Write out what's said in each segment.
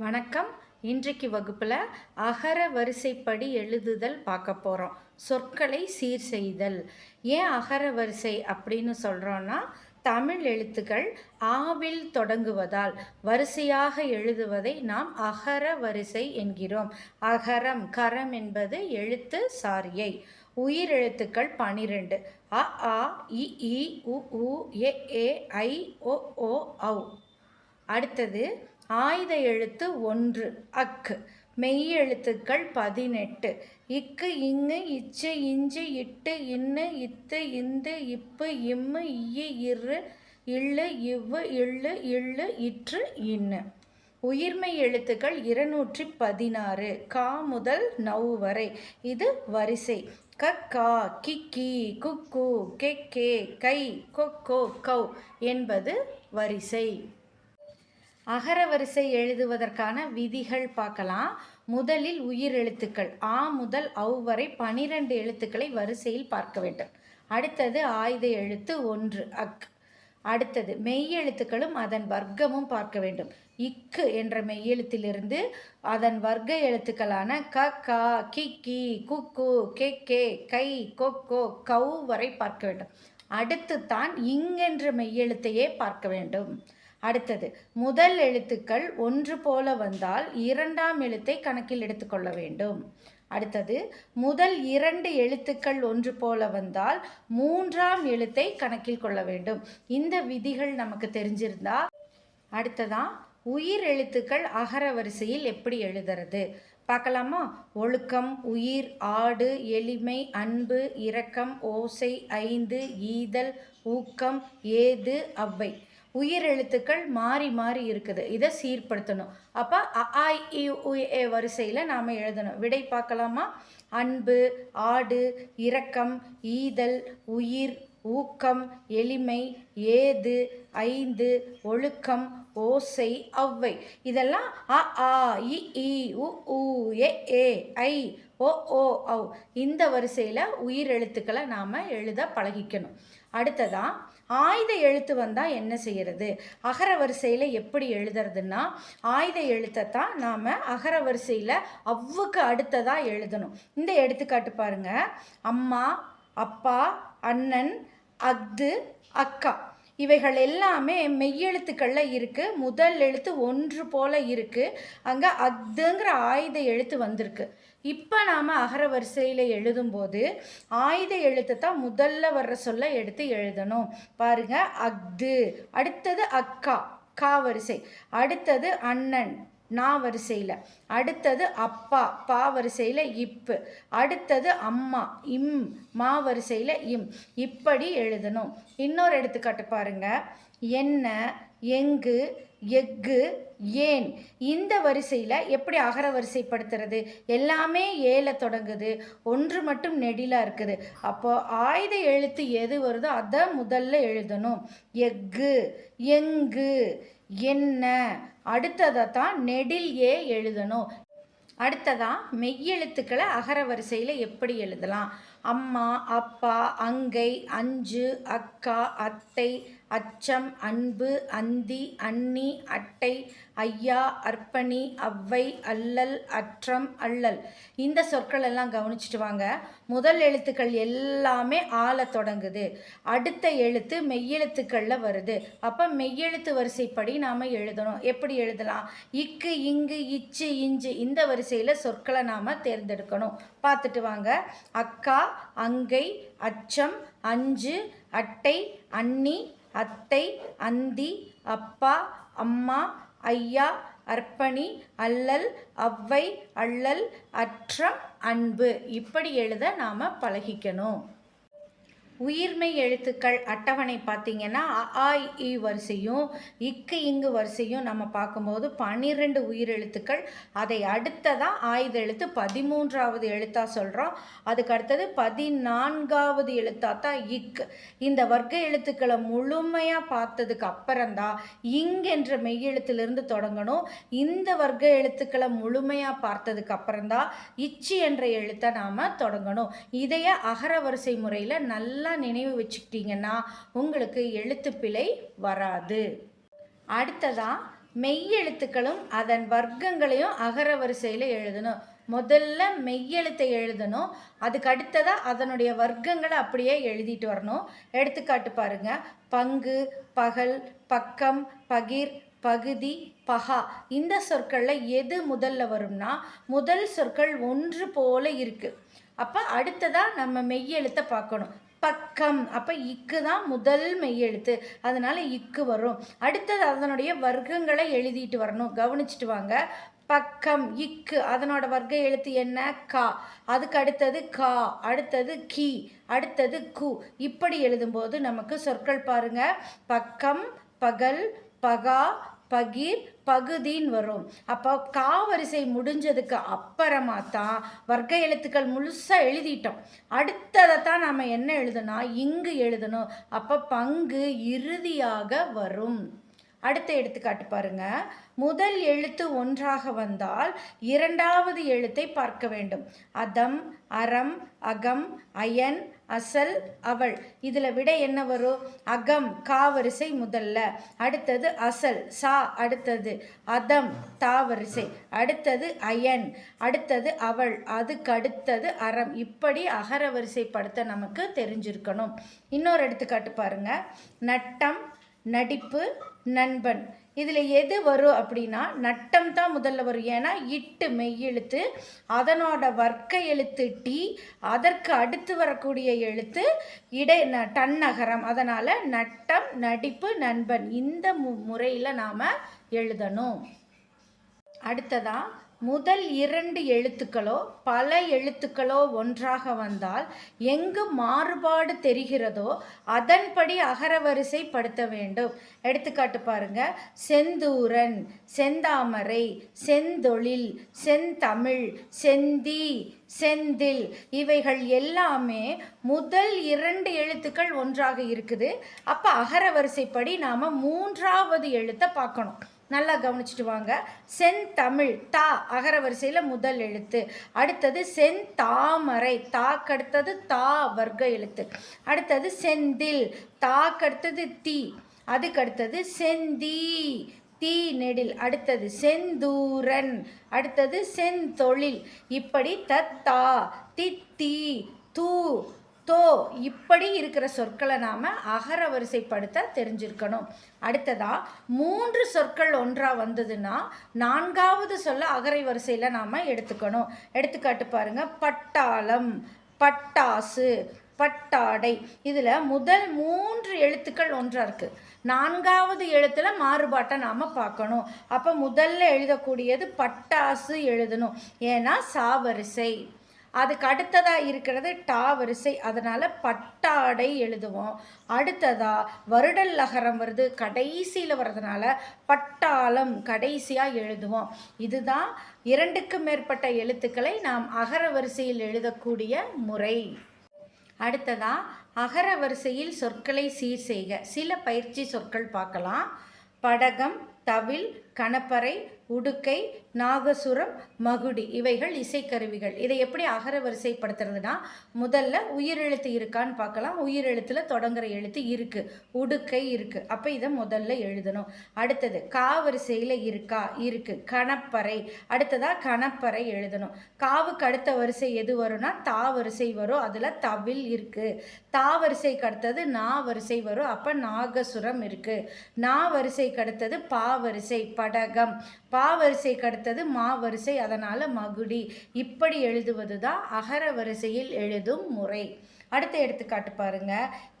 வணக்கம். இன்றைக்கு வகுப்பில் அகர வரிசைப்படி எழுதுதல் பார்க்க போகிறோம் சொற்களை சீர் செய்தல். ஏன் அகர வரிசை அப்படின்னு சொல்கிறோன்னா தமிழ் எழுத்துக்கள் ஆவில் தொடங்குவதால் வரிசையாக எழுதுவதை நாம் அகர வரிசை என்கிறோம். அகரம் கரம் என்பது எழுத்து சாரியை. உயிர் எழுத்துக்கள் பனிரெண்டு. அ ஆ இ இ உ உ ஏ ஏ ஐ ஓ ஓ ஔ. அடுத்தது ஆயுத எழுத்து ஒன்று அக்கு மெய் எழுத்துக்கள் பதினெட்டு. இக்கு இங்கு இச்சு இஞ்சு இட்டு இன்னு இத்து இந்து இப்பு இம்மு இய்யு இரு இல்லு இவ்வு இள்ளு இள்ளு இற்று இன்னு. உயிர்மெய் எழுத்துக்கள் இருநூற்றி பதினாறு. கா முதல் நவ் வரை. இது வரிசை. க கா கிக்கி குக்கு கெக்கே கை கொக்கோ கௌ என்பது வரிசை. அகர வரிசை எழுதுவதற்கான விதிகள் பார்க்கலாம். முதலில் உயிர் எழுத்துக்கள். ஆ முதல் அவ் வரை பனிரெண்டு எழுத்துக்களை வரிசையில் பார்க்க வேண்டும். அடுத்தது ஆயுத எழுத்து ஒன்று அக். அடுத்தது மெய்யெழுத்துக்களும் அதன் வர்க்கமும் பார்க்க வேண்டும். இக்கு என்ற மெய்யெழுத்திலிருந்து அதன் வர்க்க எழுத்துக்களான க கா கி கி குக்கு கே கே கை கொக்கோ கௌ வரை பார்க்க வேண்டும். அடுத்து தான் இங் என்ற மெய்யெழுத்தையே பார்க்க வேண்டும். அடுத்தது முதல் எழுத்துக்கள் ஒன்று போல வந்தால் இரண்டாம் எழுத்தை கணக்கில் எடுத்துக்கொள்ள வேண்டும். அடுத்தது முதல் இரண்டு எழுத்துக்கள் ஒன்று போல வந்தால் மூன்றாம் எழுத்தை கணக்கில் கொள்ள வேண்டும். இந்த விதிகள் நமக்கு தெரிஞ்சிருந்தா அடுத்ததான் உயிர் எழுத்துக்கள் அகர வரிசையில் எப்படி எழுதுறது? பார்க்கலாமா? ஒழுக்கம் உயிர் ஆடு எளிமை அன்பு இரக்கம் ஓசை ஐந்து ஈதல் ஊக்கம் ஏது அவ்வை. உயிர் எழுத்துக்கள் மாறி மாறி இருக்குது. இதை சீர்படுத்தணும். அப்போ அ இ உ ஏ வரிசையில் நாம் எழுதணும். விடை பார்க்கலாமா? அன்பு ஆடு இரக்கம் ஈதல் உயிர் ஊக்கம் எளிமை ஏது ஐந்து ஒழுக்கம் ஓசை அவ்வை. இதெல்லாம் அ ஆ இ இ உ உ ஏ ஏ ஐ ஓ ஓ ஔ. இந்த வரிசையில் உயிர் எழுத்துக்களை நாம் எழுத பழகிக்கணும். அடுத்ததான் ஆயுத எழுத்து வந்தால் என்ன செய்கிறது அகர வரிசையில் எப்படி எழுதுறதுன்னா ஆயுத எழுத்தை தான் நாம் அகர வரிசையில் அவ்வுக்கு அடுத்ததாக எழுதணும். இந்த எடுத்துக்காட்டு பாருங்கள் அம்மா அப்பா அண்ணன் அஃது அக்கா. இவைகள் எல்லாமே மெய்யெழுத்துக்களில் இருக்குது முதல் எழுத்து ஒன்று போல் இருக்குது அங்கே அத்துங்கிற ஆயுத எழுத்து வந்திருக்கு. இப்போ நாம் அகர வரிசையில் எழுதும்போது ஆயுத எழுத்தை தான் முதல்ல வர்ற சொல்ல எடுத்து எழுதணும். பாருங்க அஃது. அடுத்தது அக்கா கா வரிசை. அடுத்தது அண்ணன் நா வரிசையில். அடுத்தது அப்பா பா வரிசையில் இப்பு அடுத்தது அம்மா இம். மா வரிசையில் இம். இப்படி எழுதணும். இன்னொரு எடுத்துக்காட்டு பாருங்கள் என்ன எங்கு எஃகு ஏன்? இந்த வரிசையில் எப்படி அகர வரிசைப்படுத்துறது? எல்லாமே ஏல தொடங்குது. ஒன்று மட்டும் நெடிலாக இருக்குது. அப்போது ஆயுத எழுத்து எது வருதோ அதை முதல்ல எழுதணும். எஃகு எங்கு என்ன? அடுத்ததை தான் நெடில் ஏ எழுதணும். அடுத்ததாக மெய்யெழுத்துக்களை அகர வரிசையில் எப்படி எழுதலாம்? அம்மா அப்பா அங்கை அஞ்சு அக்கா அத்தை அச்சம் அன்பு அந்தி அண்ணி அட்டை ஐயா அர்ப்பணி அவ்வை அல்லல் அற்றம் அல்லல். இந்த சொற்கள் எல்லாம் கவனிச்சுட்டு வாங்க. முதல் எழுத்துக்கள் எல்லாமே ஆள தொடங்குது. அடுத்த எழுத்து மெய்யெழுத்துக்களில் வருது. அப்போ மெய்யெழுத்து வரிசைப்படி நாம் எழுதணும். எப்படி எழுதலாம்? இக்கு இங்கு இச்சு இஞ்சு இந்த வரிசையில் சொற்களை நாம் தேர்ந்தெடுக்கணும். பார்த்துட்டு வாங்க. அக்கா அங்கை அச்சம் அஞ்சு அட்டை அன்னி அத்தை அந்தி அப்பா அம்மா ஐயா அர்ப்பணி அல்லல் அவ்வை அள்ளல் அற்றம் அன்பு. இப்படி எழுத நாம் பழகிக்கணும். உயிர்மை எழுத்துக்கள் அட்டவணை பார்த்திங்கன்னா அ ஆ இ வரிசையும் இக்கு இங்கு வரிசையும் நம்ம பார்க்கும்போது பன்னிரெண்டு உயிர் எழுத்துக்கள் அதை அடுத்ததாக ஆயுத எழுத்து பதிமூன்றாவது எழுத்தாக சொல்கிறோம் அதுக்கு அடுத்தது பதினான்காவது எழுத்தாக தான் இக் இந்த வர்க்க எழுத்துக்களை முழுமையாக பார்த்ததுக்கு அப்புறம்தான் இங் என்ற மெய்யெழுத்திலிருந்து தொடங்கணும். இந்த வர்க்க எழுத்துக்களை முழுமையாக பார்த்ததுக்கு அப்புறம்தான் இச்சி என்ற எழுத்தை நாம் தொடங்கணும். இதைய அகர வரிசை முறையில் நல்லா நல்லா நினைவு வச்சுக்கிட்டீங்கன்னா உங்களுக்கு எழுத்துப்பிழை வராது. அடுத்ததாக மெய்யெழுத்துக்களும் அதன் வர்க்கங்களையும் அகர வரிசையில் எழுதணும். முதல்ல மெய்யெழுத்தை எழுதணும். அதுக்கு அடுத்ததாக அதனுடைய வர்க்கங்களை அப்படியே எழுதிட்டு வரணும். எடுத்துக்காட்டு பாருங்கள் பங்கு பகல் பக்கம் பகிர் பகுதி பகா. இந்த சொற்களில் எது முதல்ல வரும்னா முதல் சொற்கள் ஒன்று போல இருக்குது அப்போ அடுத்ததாக நம்ம மெய்யெழுத்தை பார்க்கணும். பக்கம். அப்போ இக்கு தான் முதல் மெய்யெழுத்து. அதனால இக்கு வரும். அடுத்தது அதனுடைய வர்க்கங்களை எழுதிட்டு வரணும். கவனிச்சிட்டு வாங்க. பக்கம் இக்கு. அதனோட வர்க்க எழுத்து என்ன? கா. அதுக்கு அடுத்தது கா. அடுத்தது கி. அடுத்தது கு. இப்படி எழுதும்போது நமக்கு சொற்கள் பாருங்க. பக்கம் பகல் பகா பகீர் பகுதின்னு வரும் அப்போ கா வரிசை முடிஞ்சதுக்கு அப்புறமா தான் வர்க்க எழுத்துக்கள் முழுசாக எழுதிட்டோம். அடுத்ததை தான் நம்ம என்ன எழுதணும் இங்கு எழுதணும். அப்போ பங்கு இறுதியாக வரும். அடுத்த எடுத்துக்காட்டு பாருங்க. முதல் எழுத்து ஒன்றாக வந்தால் இரண்டாவது எழுத்தை பார்க்க வேண்டும். அதம் அறம் அகம் அயன் அசல் அவள். இதில் விட என்ன வரும்? அகம் காவரிசை முதல்ல. அடுத்தது அசல் சா அடுத்தது அதம் தாவரிசை அடுத்தது அயன். அடுத்தது அவள். அதுக்கு அடுத்தது அறம். இப்படி அகர வரிசைப்படுத்த நமக்கு தெரிஞ்சிருக்கணும். இன்னொரு எடுத்துக்காட்டு பாருங்க. நட்டம் நடிப்பு நண்பன். இதில் எது வரும் அப்படின்னா நட்டம் தான் முதல்ல வரும். ஏன்னா இட்டு மெய்யெழுத்து அதனோட வர்க்க எழுத்து டி அதற்கு அடுத்து வரக்கூடிய எழுத்து இடை ந டன்னகரம் அதனால் நட்டம் நடிப்பு நண்பன் இந்த மு முறையில் நாம் எழுதணும். அடுத்ததாக முதல் இரண்டு எழுத்துக்களோ பல எழுத்துக்களோ ஒன்றாக வந்தால் எங்கு மாறுபாடு தெரிகிறதோ அதன்படி அகரவரிசைப்படுத்த வேண்டும். எடுத்துக்காட்டு பாருங்க. செந்தூரன் செந்தாமரை செந்தொழில் செந்தமிழ் செந்தி செந்தில் இவைகள் எல்லாமே முதல் இரண்டு எழுத்துக்கள் ஒன்றாக இருக்குது. அப்போ அகரவரிசைப்படி நாம் மூன்றாவது எழுத்தை பார்க்கணும். நல்லா கவனிச்சுட்டு வாங்க. செந்தமிழ் தா அகர வரிசையில் முதல் எழுத்து. அடுத்தது செந்தாமரை தாக்கடுத்தது தா வர்க்க எழுத்து. அடுத்தது செந்தில் தாக்கடுத்தது தீ. அதுக்கடுத்தது செந்தி தீ நெடில். அடுத்தது செந்தூரன் அடுத்தது செந்தொழில். இப்படி தத்தா தித்தி தூ தோ இப்படி இருக்கிற சொற்களை நாம் அகர வரிசைப்படுத்த தெரிஞ்சிருக்கணும். அடுத்ததா மூன்று சொற்கள் ஒன்றாக வந்ததுன்னா நான்காவது சொல்ல அகரை வரிசையில் நாம் எடுத்துக்கணும். எடுத்துக்காட்டு பாருங்க பட்டாளம் பட்டாசு பட்டாடை. இதில் முதல் மூன்று எழுத்துக்கள் ஒன்றாக இருக்குது நான்காவது எழுத்தில் மாறுபாட்டை நாம் பார்க்கணும். அப்போ முதல்ல எழுதக்கூடியது பட்டாசு எழுதணும். ஏன்னா சாவரிசை அதுக்கு அடுத்ததாக இருக்கிறது டா வரிசை. அதனால் பட்டாடை எழுதுவோம். அடுத்ததாக வருடல் லகரம் வருது. கடைசியில் வர்றதுனால பட்டாளம் கடைசியாக எழுதுவோம். இதுதான் இரண்டுக்கு மேற்பட்ட எழுத்துக்களை நாம் அகர வரிசையில் எழுதக்கூடிய முறை. அடுத்ததாக அகர வரிசையில் சொற்களை சீர் செய்க. சில பயிற்சி சொற்கள் பார்க்கலாம். படகம் தவில் கணப்பறை உடுக்கை நாகசுரம் மகுடி இவைகள் இசைக்கருவிகள். இதை எப்படி அகர வரிசைப்படுத்துறதுனா முதல்ல உயிரெழுத்து இருக்கான்னு பார்க்கலாம். உயிரெழுத்தில் தொடங்குற எழுத்து இருக்குது உடுக்கை இருக்குது அப்போ இதை முதல்ல எழுதணும். அடுத்தது கா வரிசையில் இருக்கா. இருக்குது கணப்பறை. அடுத்ததாக கணப்பறை எழுதணும். காவுக்கு அடுத்த வரிசை எது வரும்னா தா வரிசை வரும். அதில் தவில் இருக்குது தா வரிசைக்கு அடுத்தது நா வரிசை வரும். அப்போ நாகசுரம் இருக்குது நா வரிசைக்கு அடுத்தது பா வரிசை படகம். பா வரிசைக்கு அடுத்தது மா வரிசை அதனால் மகுடி. இப்படி எழுதுவது தான் அகர வரிசையில் எழுதும் முறை. அடுத்த எடுத்துக்காட்டு பாருங்க.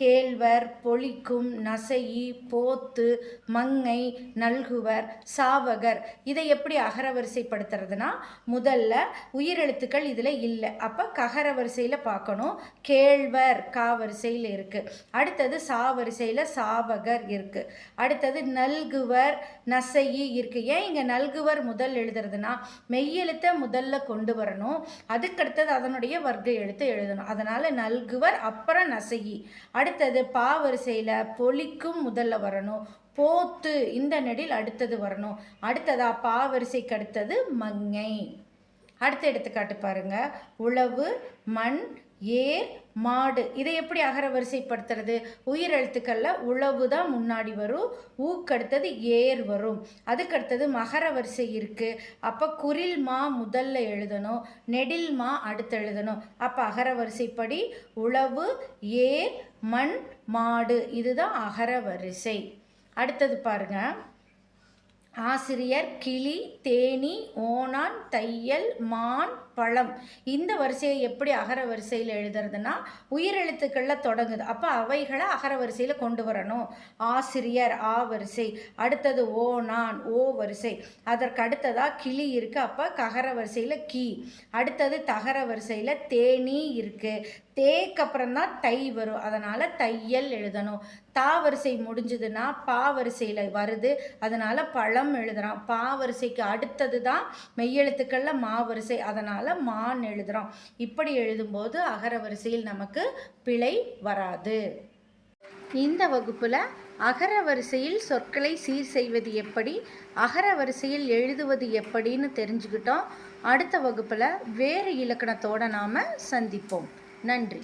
கேழ்வர் பொழிக்கும் நசையி போத்து மங்கை நல்குவர் சாவகர். இதை எப்படி அகரவரிசைப்படுத்துறதுனா முதல்ல உயிரெழுத்துக்கள் இதில் இல்லை. அப்போ ககர வரிசையில் பார்க்கணும். கேழ்வர் கா வரிசையில் இருக்குது அடுத்தது சா வரிசையில் சாவகர் இருக்குது அடுத்தது நல்குவர் நசையி இருக்குது ஏன் இங்கே நல்குவர் முதல் எழுதுறதுனா மெய்யெழுத்தை முதல்ல கொண்டு வரணும். அதுக்கடுத்தது அதனுடைய வர்க்க எழுத்தை எழுதணும். அதனால் நல்கு நல்குவர் அப்புறம் நசகி. அடுத்தது பா வரிசையில் பொலிக்கும் முதல்ல வரணும். போத்து இந்த நெடில் அடுத்தது வரணும். அடுத்ததா பா வரிசைக்கு அடுத்தது மங்கை. அடுத்த எடுத்துக்காட்டு பாருங்க. உழவு மண் ஏர் மாடு. இதை எப்படி அகர வரிசைப்படுத்துறது? உயிரெழுத்துக்களில் உழவு தான் முன்னாடி வரும் ஊக்கடுத்தது ஏர் வரும். அதுக்கடுத்தது மகர வரிசை இருக்குது அப்போ குரில் மா முதல்ல எழுதணும் நெடில் மா அடுத்து எழுதணும். அப்போ அகர வரிசைப்படி உழவு ஏர் மண் மாடு. இதுதான் அகர வரிசை. அடுத்தது பாருங்க. ஆசிரியர் கிளி தேனி ஓணான் தையல் மான் பழம். இந்த வரிசையை எப்படி அகர வரிசையில் எழுதுறதுன்னா உயிரெழுத்துக்களில் தொடங்குது. அப்போ அவைகளை அகர வரிசையில் கொண்டு வரணும். ஆசிரியர் ஆ வரிசை. அடுத்தது ஓ நான் ஓ வரிசை. அதற்கு அடுத்ததாக கிளி இருக்குது அப்போ ககர வரிசையில் கீ. அடுத்தது தகர வரிசையில் தேனி இருக்குது தேக்கு அப்புறம் தான் தை வரும். அதனால் தையல் எழுதணும். தா வரிசை முடிஞ்சதுன்னா பா வரிசையில் வருது. அதனால் பழம் எழுதுகிறோம் பா வரிசைக்கு அடுத்தது தான் மெய்யெழுத்துக்களில் மா வரிசை. அதனால் மான் எழுதுகிறோம் இப்படி எழுதும்போது அகர வரிசையில் நமக்கு பிழை வராது. இந்த வகுப்பில் அகர வரிசையில் சொற்களை சீர் செய்வது எப்படி அகர வரிசையில் எழுதுவது எப்படின்னு தெரிஞ்சுக்கிட்டோம். அடுத்த வகுப்பில் வேறு இலக்கணத்தோடு நாம் சந்திப்போம். நன்றி.